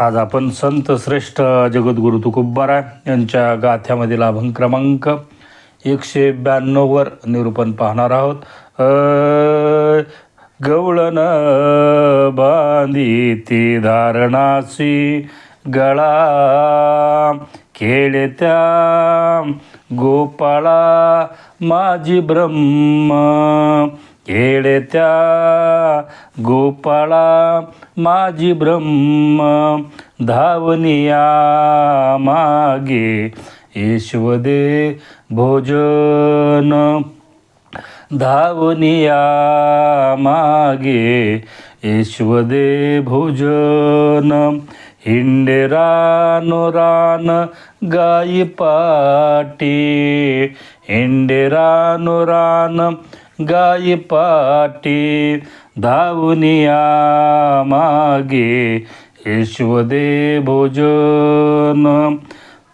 आज आपण संत श्रेष्ठ जगद्गुरु तुकोबारा यांच्या गाथ्यामधील अभंग क्रमांक एकशे ब्याण्णववर निरूपण पाहणार आहोत. गवळण बांधी ती धारणासी गळा खेळत्या गोपाळा माझी ब्रह्म येडत्या गोपाळा माझी ब्रह्म धावनिया मागे ईश्वदे भोजन धावनिया मागे ईश्वदे भोजन हिंडे रानो रान गाई पाटी हिंडे रानो रान गाई पाटी धावनिया मागे ईश्वदे भोजन.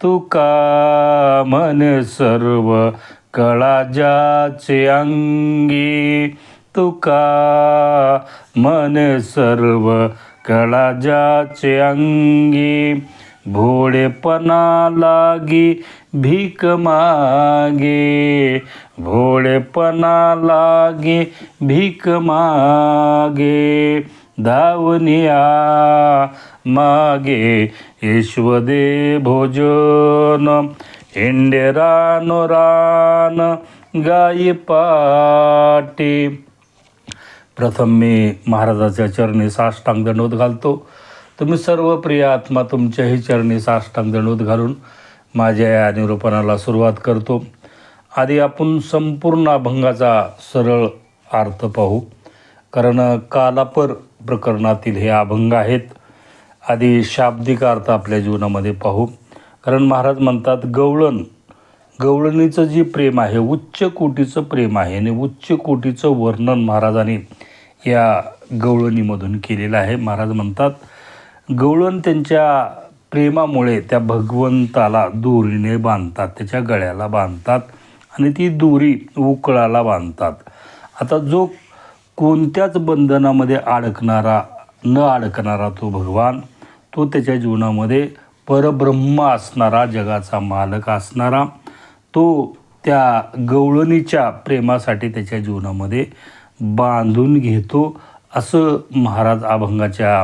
तुका मन सर्व कळा ज्याचे अंगी. तुका मन सर्व कळा ज्याचे अंगी. भोळेपणा लागी भीक मागे. भोळेपणा लागे भीक मागे. धावनिया मागे. ईश्वदे भोजन. हिंडे रान रान गाई पाटी. प्रथम मी महाराजाच्या चरणी साष्टांग दंडवत घालतो. तुम्ही सर्व प्रिय आत्मा तुमच्याही चरणी साष्टांग दंडवत घालून माझ्या या निरूपणाला सुरुवात करतो. आधी आपण संपूर्ण अभंगाचा सरळ अर्थ पाहू. कारण कालापर प्रकरणातील हे अभंग आहेत. आधी शाब्दिक अर्थ आपल्या जीवनामध्ये पाहू. कारण महाराज म्हणतात गवळण गवळणीचं जे प्रेम आहे उच्च कोटीचं प्रेम आहे आणि उच्च कोटीचं वर्णन महाराजांनी या गवळणीमधून केलेलं आहे. महाराज म्हणतात गवळण त्यांच्या प्रेमामुळे त्या भगवंताला दोरीने बांधतात त्याच्या गळ्याला बांधतात. आणि ती दोरी उकळाला बांधतात. आता जो कोणत्याच बंधनामध्ये अडकणारा न अडकणारा तो भगवान तो त्याच्या जीवनामध्ये परब्रह्म असणारा जगाचा मालक असणारा तो त्या गवळणीच्या प्रेमासाठी त्याच्या जीवनामध्ये बांधून घेतो असं महाराज अभंगाच्या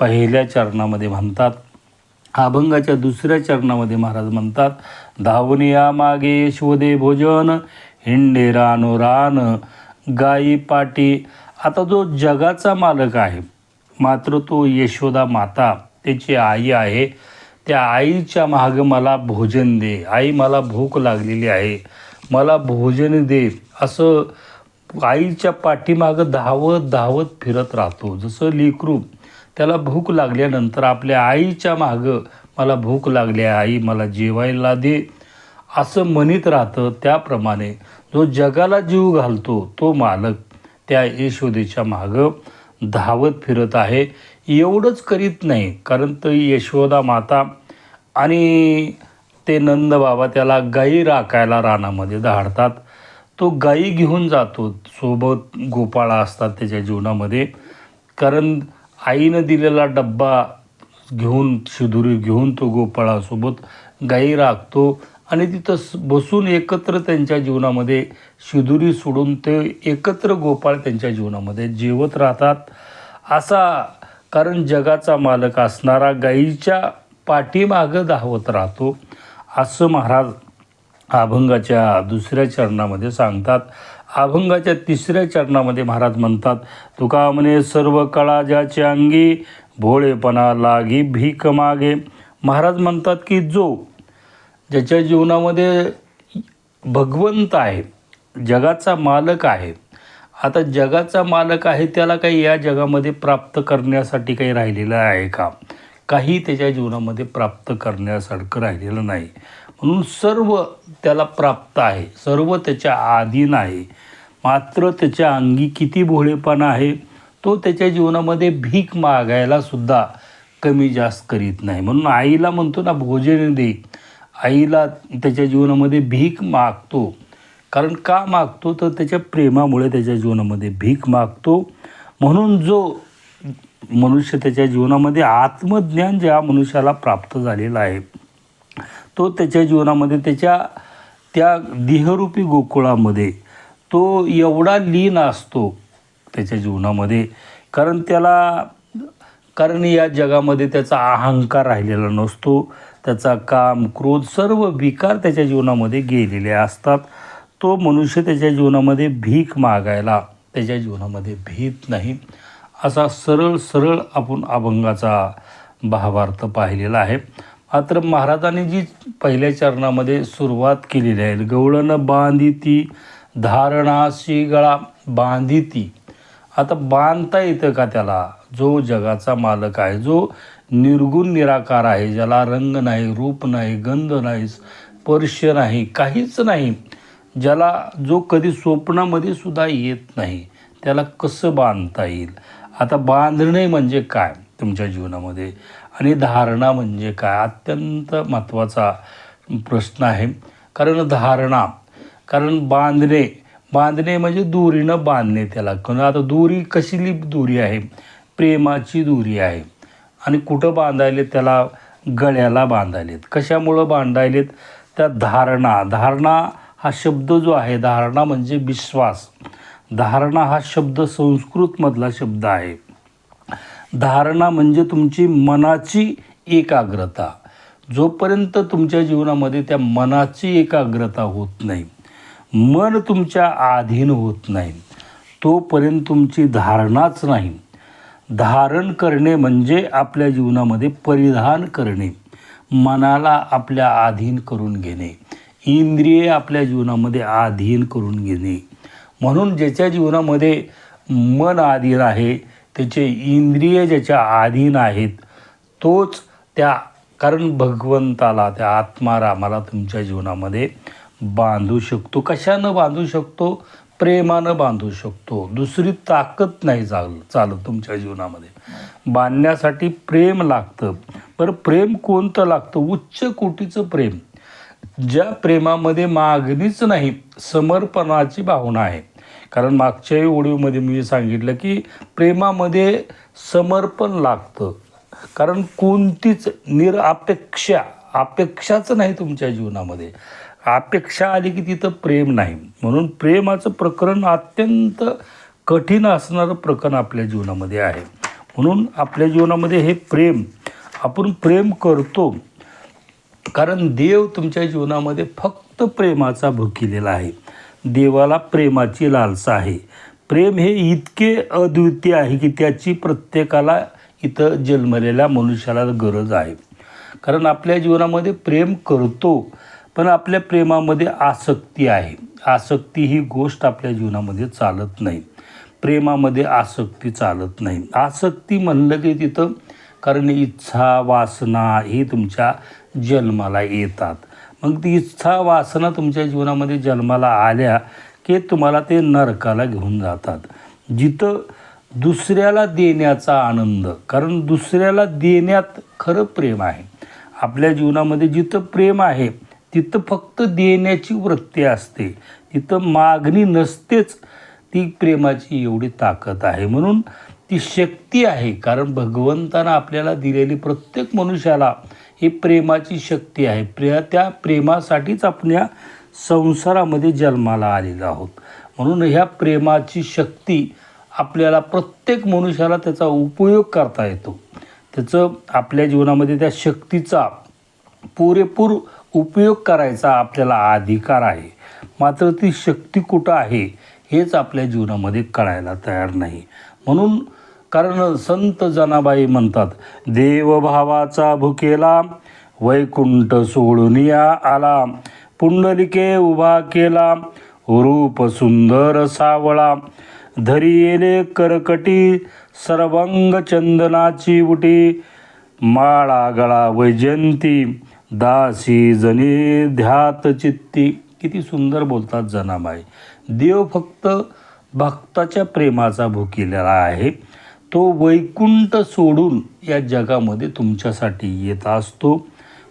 पहिल्या चरणामध्ये म्हणतात. अभंगाच्या दुसऱ्या चरणामध्ये महाराज म्हणतात धावनिया मागे शोधे भोजन हिंडे रानो रान गाई पाटी. आता जो जगाचा मालक आहे मात्र तो यशोदा माता त्याची आई आहे. त्या आईच्या मागं मला भोजन दे. आई मला भूक लागलेली आहे. मला भोजन दे. असं आईच्या पाठीमागं धावत धावत फिरत राहतो. जसं लेकरू त्याला भूक लागल्यानंतर आपल्या आईच्या मागं मला भूक लागली आहे आई मला जेवायला दे. असं म्हणत राहतं त्याप्रमाणे जो जगाला जीव घालतो तो मालक त्या यशोदेच्या मागं धावत फिरत आहे. एवढंच करीत नाही कारण तर यशोदा माता आणि ते नंद बाबा त्याला गाई राखायला रानामध्ये धाडतात. तो गाई घेऊन जातो सोबत गोपाळा असतात त्याच्या जीवनामध्ये. कारण आईनं दिलेला डब्बा घेऊन शिदुरी घेऊन तो गोपाळासोबत गाई राखतो आणि तिथं बसून एकत्र त्यांच्या जीवनामध्ये शिदुरी सोडून ते एकत्र गोपाळ त्यांच्या जीवनामध्ये जेवत राहतात. असा कारण जगाचा मालक असणारा गाईच्या पाठीमागं धावत राहतो. असं महाराज अभंगाच्या दुसऱ्या चरणामध्ये सांगतात. अभंगाच्या तिसऱ्या चरणामध्ये महाराज म्हणतात तुका म्हणे सर्व कळा ज्याच्या अंगी भोळेपणा लागी भीक मागे. महाराज म्हणतात की जो ज्याच्या जीवनामध्ये भगवंत आहे जगाचा मालक आहे आता जगाचा मालक आहे त्याला काही या जगामध्ये प्राप्त करण्यासाठी काही राहिलेलं आहे का? काही त्याच्या जीवनामध्ये प्राप्त करण्यासारखं राहिलेलं नाही. म्हणून सर्व त्याला प्राप्त आहे सर्व त्याच्या अधीन आहे. मात्र त्याच्या अंगी किती भोळेपणा आहे तो त्याच्या जीवनामध्ये भीक मागायला सुद्धा कमी जास्त करीत नाही. म्हणून आईला म्हणतो ना भोजन दे. आईला त्याच्या जीवनामध्ये भीक मागतो. कारण का मागतो? तर त्याच्या प्रेमामुळे त्याच्या जीवनामध्ये भीक मागतो. म्हणून जो मनुष्य त्याच्या जीवनामध्ये आत्मज्ञान ज्या मनुष्याला प्राप्त झालेलं आहे तो त्याच्या जीवनामध्ये त्याच्या त्या देहरूपी गोकुळामध्ये तो एवढा लीन असतो त्याच्या जीवनामध्ये. कारण त्याला कारण या जगामध्ये त्याचा अहंकार राहिलेला नसतो. त्याचा काम क्रोध सर्व विकार त्याच्या जीवनामध्ये गेलेले असतात. तो मनुष्य त्याच्या जीवनामध्ये भीक मागायला त्याच्या जीवनामध्ये भीत नाही. असा सरळ सरळ आपण अभंगाचा भावार्थ पाहिलेला आहे. मात्र महाराजांनी जी पहिल्या चरणामध्ये सुरुवात केलेली आहे गवळण बांधिती धारणाशी गळा बांधिती आता बांधता येतं का त्याला? जो जगाचा मालक आहे जो निर्गुण निराकार आहे ज्याला रंग नाही रूप नाही गंध नाही स्पर्श नाही काहीच नाही ज्याला जो कधी स्वप्नामध्ये सुद्धा येत नाही त्याला कसं बांधता येईल? आता बांधणे म्हणजे काय तुमच्या जीवनामध्ये? आणि धारणा म्हणजे काय? अत्यंत महत्त्वाचा प्रश्न आहे. कारण धारणा कारण बांधणे बांधणे म्हणजे दुरीनं बांधणे त्याला. कारण आता दुरी कशीली दुरी आहे? प्रेमाची दोरी आहे. आणि कुठं बांधायलेत? त्याला गळ्याला बांधायलेत. कशामुळं बांधायलेत? त्या धारणा. धारणा हा शब्द जो आहे धारणा म्हणजे विश्वास. धारणा हा शब्द संस्कृतमधला शब्द आहे. धारणा म्हणजे तुमची मनाची एकाग्रता. जोपर्यंत तुमच्या जीवनामध्ये त्या मनाची एकाग्रता होत नाही मन तुमच्या अधीन होत नाही. तोपर्यंत तुमची धारणाच नाही. धारण करणे म्हणजे आपल्या जीवनामध्ये परिधान करणे. मनाला आपल्या अधीन करून घेणे. इंद्रिये आपल्या जीवनामध्ये अधीन करून घेणे. म्हणून ज्याच्या जीवनामध्ये मन आधीन आहे त्याचे इंद्रिय ज्याच्या अधीन आहेत तोच त्या कारण भगवंताला त्या आत्मारामाला तुमच्या जीवनामध्ये बांधू शकतो कशानं बांधू शकतो? प्रेमानं बांधू शकतो. दुसरी ताकद नाही चाल चालत तुमच्या जीवनामध्ये. बांधण्यासाठी प्रेम लागतं. बरं प्रेम कोणतं लागतं? उच्च कोटीचं प्रेम. ज्या प्रेमामध्ये मागणीच नाही समर्पणाची भावना आहे. कारण मागच्याही ओळीमध्ये मी सांगितलं की प्रेमामध्ये समर्पण लागतं. कारण कोणतीच निरअपेक्षा अपेक्षाच नाही तुमच्या जीवनामध्ये. अपेक्षा आली की तिथं प्रेम नाही. म्हणून प्रेमाचं प्रकरण अत्यंत कठीण असणारं प्रकरण आपल्या जीवनामध्ये आहे. म्हणून आपल्या जीवनामध्ये हे प्रेम आपण प्रेम करतो. कारण देव तुमच्या जीवनामध्ये फक्त प्रेमाचा भुकिलेला आहे. देवाला प्रेमाची लालसा आहे. प्रेम हे इतके अद्वितीय आहे की त्याची प्रत्येकाला इथं जन्मलेल्या मनुष्याला गरज आहे. कारण आपल्या जीवनामध्ये प्रेम करतो. पण आपल्या प्रेमामध्ये आसक्ती आहे. आसक्ती ही गोष्ट आपल्या जीवनामध्ये चालत नाही. प्रेमामध्ये आसक्ती चालत नाही. आसक्ती म्हणलं की तिथं कारण इच्छा वासना ही तुमच्या जन्माला येतात. मग ती इच्छा वासना तुमच्या जीवनामध्ये जन्माला आल्या की तुम्हाला ते नरकाला घेऊन जातात. जिथं दुसऱ्याला देण्याचा आनंद कारण दुसऱ्याला देण्यात खरं प्रेम आहे. आपल्या जीवनामध्ये जिथं प्रेम आहे तिथं फक्त देण्याची वृत्ती असते. तिथं मागणी नसतेच. ती प्रेमाची एवढी ताकद आहे. म्हणून ती शक्ती आहे. कारण भगवंतानं आपल्याला दिलेली प्रत्येक मनुष्याला ही प्रेमाची शक्ती आहे. प्रिया त्या प्रेमासाठीच आपण या संसारामध्ये जन्माला आलेलो आहोत. म्हणून ह्या प्रेमाची शक्ती आपल्याला प्रत्येक मनुष्याला त्याचा उपयोग करता येतो. त्याचं आपल्या जीवनामध्ये त्या शक्तीचा पुरेपूर उपयोग करायचा आपल्याला अधिकार आहे. मात्र ती शक्ती कुठं आहे हेच आपल्या जीवनामध्ये कळायला तयार नाही. म्हणून कारण संत जनाबाई म्हणतात देवभावाचा भुकेला वैकुंठ सोडून या आला पुंडलिके उभा केला रूप सुंदर सावळा धरी येले करकटी सर्वंग चंदनाची उटी माळा गळा वैजयंती दासी जनी ध्यात चित्ती. किती सुंदर बोलतात जनाबाई. देव फक्त भक्ताच्या प्रेमाचा भुकिलेला आहे. तो वैकुंठ सोडून या जगामध्ये तुमच्यासाठी येत असतो.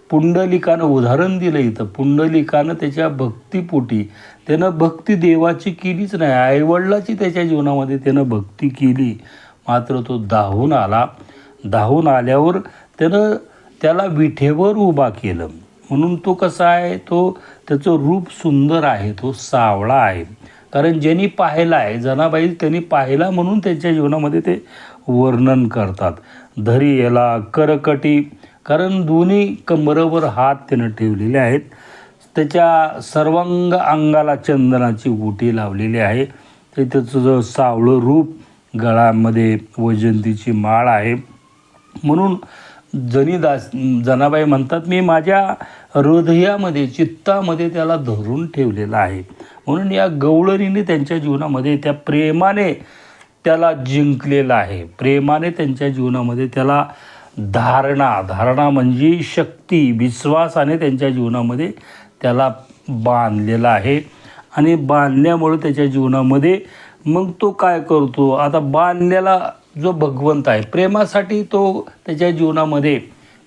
पुंडलिकानं उदाहरण दिलं इथं. पुंडलिकानं त्याच्या भक्तीपोटी त्यानं भक्ती देवाची केलीच नाही. आईवडिलाची त्याच्या जीवनामध्ये त्यानं भक्ती केली. मात्र तो धावून आला. धावून आल्यावर त्यानं त्याला विठेवर उभा केलं. म्हणून तो कसा आहे? तो त्याचं रूप सुंदर आहे. तो सावळा आहे. कारण ज्यांनी पाहिला आहे जनाबाई त्यांनी पाहिला म्हणून त्यांच्या जीवनामध्ये ते वर्णन करतात. धरी याला करकटी. कारण दोन्ही कमरेवर हात त्यानं ठेवलेले आहेत. त्याच्या सर्वांग अंगाला चंदनाची गुटी लावलेली आहे. ते त्याचं जो सावळं रूप गळामध्ये वैजंतीची माळ आहे. म्हणून जनीदास जनाबाई म्हणतात मी माझ्या हृदयामध्ये चित्तामध्ये त्याला धरून ठेवलेला आहे. म्हणून या गवळणीने त्यांच्या जीवनामध्ये त्या प्रेमाने त्याला जिंकलेलं आहे. प्रेमाने त्यांच्या जीवनामध्ये त्याला धारणा धारणा म्हणजे शक्ती विश्वासाने त्यांच्या जीवनामध्ये त्याला बांधलेला आहे. आणि बांधल्यामुळं त्याच्या जीवनामध्ये मग तो काय करतो? आता बांधलेला जो भगवंत आहे प्रेमासाठी तो त्याच्या जीवनामध्ये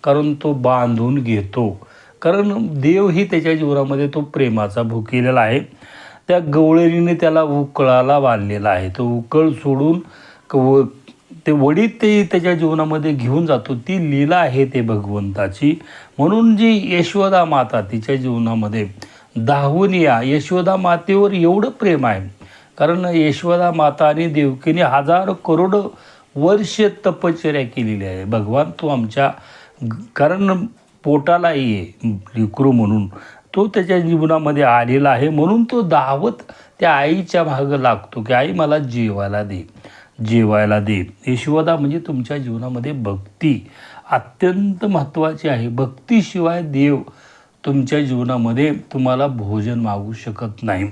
कारण तो बांधून घेतो. कारण देव ही त्याच्या जीवनामध्ये तो प्रेमाचा भुकेलेला आहे. त्या गवळणीने त्याला उकळाला बांधलेला आहे. तो उकळ सोडून क- व ते वडीत ते त्याच्या जीवनामध्ये घेऊन जातो. ती लीला आहे ते भगवंताची. म्हणून जी यशोदा माता तिच्या जीवनामध्ये धावून या. यशोदा मातेवर एवढं प्रेम आहे. कारण यशोदा माता आणि देवकीने हजार करोड वर्ष तपश्चर्या केलेली आहे. भगवान तो आमच्या कारण पोटालाही आहे लेकरू म्हणून. तो त्याच्या जीवनामध्ये आलेला आहे. म्हणून तो धावत त्या आईच्या भाग लागतो की आई मला जेवायला दे. जेवायला दे. यशोदा म्हणजे तुमच्या जीवनामध्ये भक्ती अत्यंत महत्त्वाची आहे. भक्तीशिवाय देव तुमच्या जीवनामध्ये तुम्हाला भोजन मागू शकत नाही.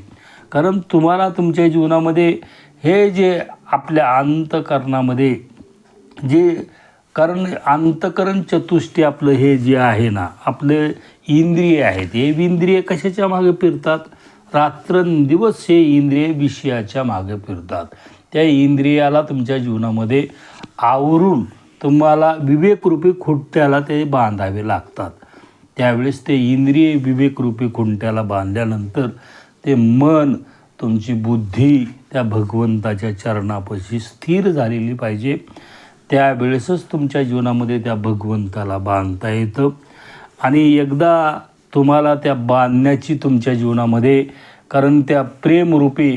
कारण तुम्हाला तुमच्या जीवनामध्ये हे जे आपल्या अंतकरणामध्ये जे कारण अंतकरण चतुष्टी आपलं हे जे आहे ना आपले इंद्रिय आहेत हे इंद्रिय कशाच्या मागे फिरतात? रात्रंदिवस हे इंद्रिय विषयाच्या मागे फिरतात. त्या इंद्रियाला तुमच्या जीवनामध्ये आवरून तुम्हाला विवेकरूपी खुंट्याला ते बांधावे लागतात. त्यावेळेस ते इंद्रिय विवेकरूपी खुंट्याला बांधल्यानंतर ते मन तुमची बुद्धी त्या भगवंताच्या चरणापाशी स्थिर झालेली पाहिजे. त्यावेळेसच तुमच्या जीवनामध्ये त्या भगवंताला बांधता येतं. आणि एकदा तुम्हाला त्या बांधण्याची तुमच्या जीवनामध्ये कारण त्या प्रेमरूपी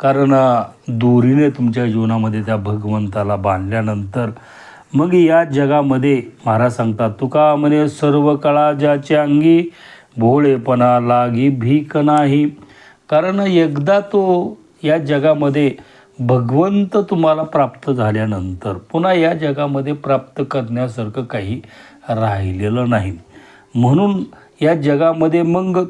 कारण दोरीने तुमच्या जीवनामध्ये त्या भगवंताला बांधल्यानंतर मग या जगामध्ये महाराज सांगतात तुका म्हणे सर्व कळा ज्याच्या अंगी भोळेपणा लागी भीक नाही. कारण एकदा तो या जगामध्ये भगवंत तुम्हाला प्राप्त झाल्यानंतर पुन्हा या जगामध्ये प्राप्त करण्यासारखं काही राहिलेलं नाही. म्हणून या जगामध्ये मग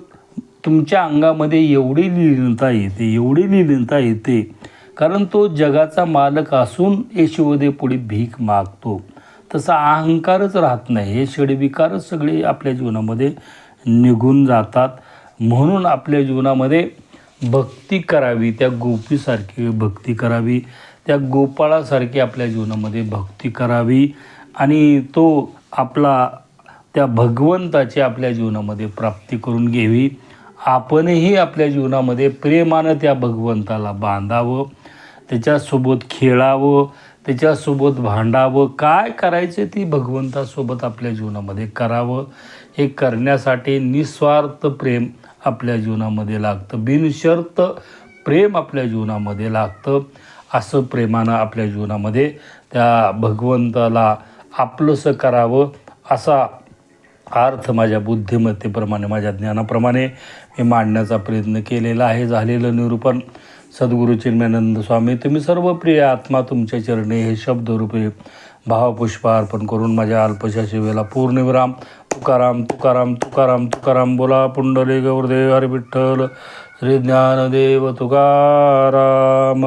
तुमच्या अंगामध्ये एवढी लीनता येते एवढी लीनता येते. कारण तो जगाचा मालक असून यशोदे पुढे भीक मागतो. तसा अहंकारच राहत नाही. हे षडविकारच सगळे आपल्या जीवनामध्ये निघून जातात. म्हणून आपल्या जीवनामध्ये भक्ती करावी त्या गोपीसारखी भक्ती करावी त्या गोपाळासारखी आपल्या जीवनामध्ये भक्ती करावी आणि तो आपला त्या भगवंताची आपल्या जीवनामध्ये प्राप्ती करून घ्यावी. आपणही आपल्या जीवनामध्ये प्रेमानं त्या भगवंताला बांधावं त्याच्यासोबत खेळावं त्याच्यासोबत भांडावं काय करायचं ती भगवंतासोबत आपल्या जीवनामध्ये करावं हे करण्यासाठी निस्वार्थ प्रेम आपल्या जीवनामध्ये लागतं. बिनशर्त प्रेम आपल्या जीवनामध्ये लागतं. असं प्रेमानं आपल्या जीवनामध्ये त्या भगवंताला आपलंसं करावं असा अर्थ माझ्या बुद्धिमत्तेप्रमाणे माझ्या ज्ञानाप्रमाणे मी मांडण्याचा प्रयत्न केलेला आहे. झालेलं निरूपण सद्गुरू चिन्मयानंद स्वामी तुम्ही सर्व प्रिय आत्मा तुमच्या चरणी हे शब्दरूपे भावपुष्प अर्पण करून माझ्या अल्पशा शिवेला पूर्णविराम तुकाराम तुकाराम तुकाराम तुकाराम बोला पुंडली गौरदेव हरी विठ्ठल श्री ज्ञानदेव तुकाराम.